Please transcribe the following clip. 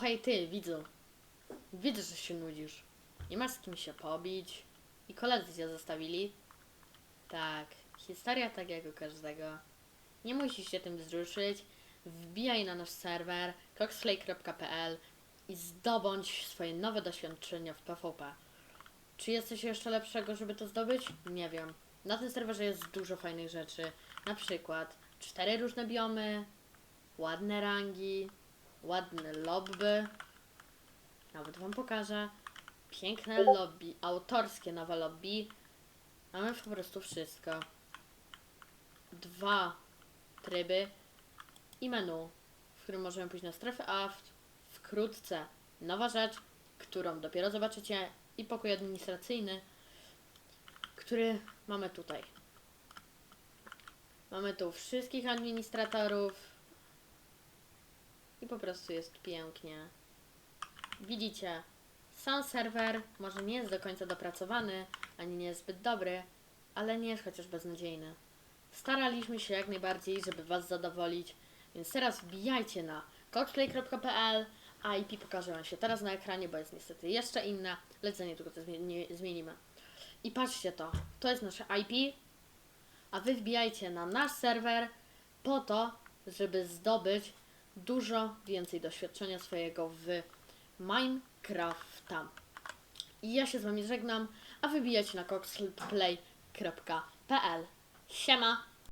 hej ty, widzu. Widzę, że się nudzisz. Nie masz z kim się pobić. I koledzy cię zostawili. Tak, historia tak jak u każdego. Nie musisz się tym wzruszyć. Wbijaj na nasz serwer coxplay.pl i zdobądź swoje nowe doświadczenia w PvP. Czy jest coś jeszcze lepszego, żeby to zdobyć? Nie wiem. Na tym serwerze jest dużo fajnych rzeczy. Na przykład cztery różne biomy, ładne rangi, ładne lobby. Nawet wam pokażę. Piękne lobby, autorskie nowe lobby. Mamy po prostu wszystko. Dwa tryby i menu, w którym możemy pójść na strefę aft. Wkrótce nowa rzecz, którą dopiero zobaczycie i pokój administracyjny, który mamy tutaj. Mamy tu wszystkich administratorów i po prostu jest pięknie. Widzicie, sam serwer może nie jest do końca dopracowany, ani nie jest zbyt dobry, ale nie jest chociaż beznadziejny. Staraliśmy się jak najbardziej, żeby Was zadowolić, więc teraz wbijajcie na coachplay.pl, a IP pokaże Wam się teraz na ekranie, bo jest niestety jeszcze inna, lecz za niedługo to zmieni- zmienimy. I patrzcie to, to jest nasze IP, a Wy wbijajcie na nasz serwer po to, żeby zdobyć dużo więcej doświadczenia swojego w Minecrafta. I ja się z Wami żegnam, a wybijać na coxplay.pl. Siema!